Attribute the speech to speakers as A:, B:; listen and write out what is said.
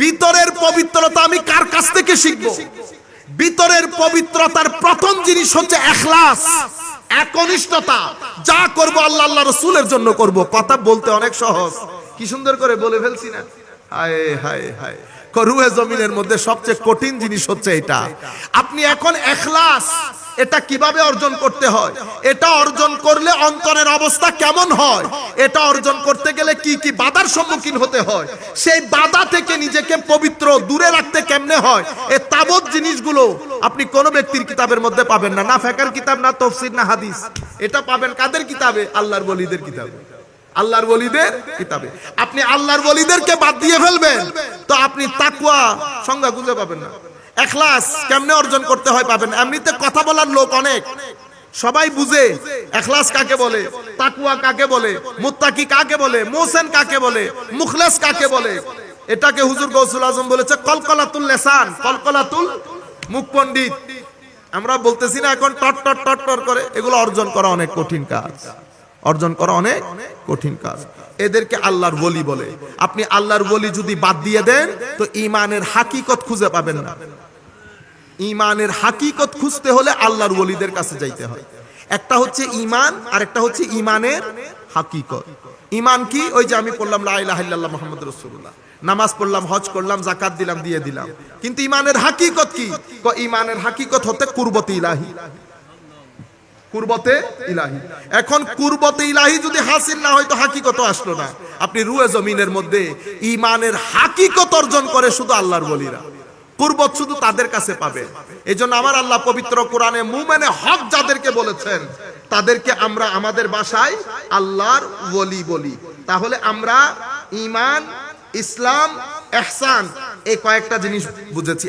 A: ভিতরের পবিত্রতা আমি কার কাছ থেকে শিখব? ভিতরের পবিত্রতার প্রথম জিনিস হচ্ছে এখলাস, একনিষ্ঠতা। যা করব আল্লাহ আল্লাহ রসুলের জন্য করব। কথা বলতে অনেক সহজ। কি সুন্দর করে বলে ফেলছি না? হায় হায় হায়। করুয়ে জমিনের মধ্যে সবচেয়ে কঠিন জিনিস হচ্ছে এটা। আপনি এখন এখলাস এটা কীভাবে অর্জন করতে হয়? এটা অর্জন করলে অন্তরের অবস্থা কেমন হয়? এটা অর্জন করতে গেলে কি কি বাধার সম্মুখীন হতে হয়? সেই বাধা থেকে নিজেকে পবিত্র দূরে রাখতে কেমনে হয়? এই তাবৎ জিনিসগুলো আপনি কোন ব্যক্তির কিতাবের মধ্যে পাবেন না। না ফেকার কিতাব, না তফসির, না হাদিস। এটা পাবেন কাদের কিতাবে? আল্লাহর বলিদের কিতাবে। আল্লাহর বলিদের কিতাবে। আপনি আল্লাহর বলিদেরকে বাদ দিয়ে ফেলবেন, তো আপনি তাকুয়া সংজ্ঞা খুঁজে পাবেন না। এখলাস কেমনে অর্জন করতে হয় পাবেন? এমনিতে কথা বলার লোক অনেক। সবাই বুঝে এখলাস কাকে বলে তাকুয়া কাকে বলে, মুত্তাকি কাকে বলে মোসেন কাকে বলে, মুখলেস কাকে বলে? এটাকে হুজুর গৌসুল আজম বলেছে কলকলাতুল লেসান কলকলাতুল মুখ পণ্ডিত। আমরা বলতেছি না এখন টট টট টট টট করে। এগুলো অর্জন করা অনেক কঠিন কাজ। অর্জন করা অনেক কঠিন কাজ। এদেরকে আল্লাহর বলি বলে। আপনি আল্লাহর বলি যদি বাদ দিয়ে দেন, তো ইমানের হাকিকত খুঁজে পাবেন না। ইমানের হাকিকত খুঁজতে হলে আল্লাহর ওলিদের কাছে যাইতে হয়। একটা হচ্ছে ইমান আর একটা হচ্ছে ইমানের হাকিকত। ইমান কি? ওই যে আমি পড়লাম, লা ইলাহা ইল্লাল্লাহ মুহাম্মদ রাসূলুল্লাহ। নামাজ পড়লাম, হজ করলাম জাকাত দিলাম, দিয়ে দিলাম। কিন্তু ইমানের হাকিকত কি? ইমানের হাকিকত হতে কুরবতে ইলাহি। কুরবতে ইলাহি। এখন কুরবতে ইলাহি যদি হাসিল না হয়, তো হাকিকত আসলো না। আপনি রুয়ে জমিনের মধ্যে ইমানের হাকিকত অর্জন করে শুধু আল্লাহর বলিরা কুরবত শুধু তাদের কাছে পাবে। এই জন্য আমার আল্লাহ পবিত্র কোরআনে মুমেনে হক যাদেরকে বলেছেন, তাদেরকে আমরা আমাদের বাসায় আল্লাহর ওলি বলি। তাহলে আমরা ইমান ইসলাম এহসান এই কয়েকটা জিনিস বুঝেছি।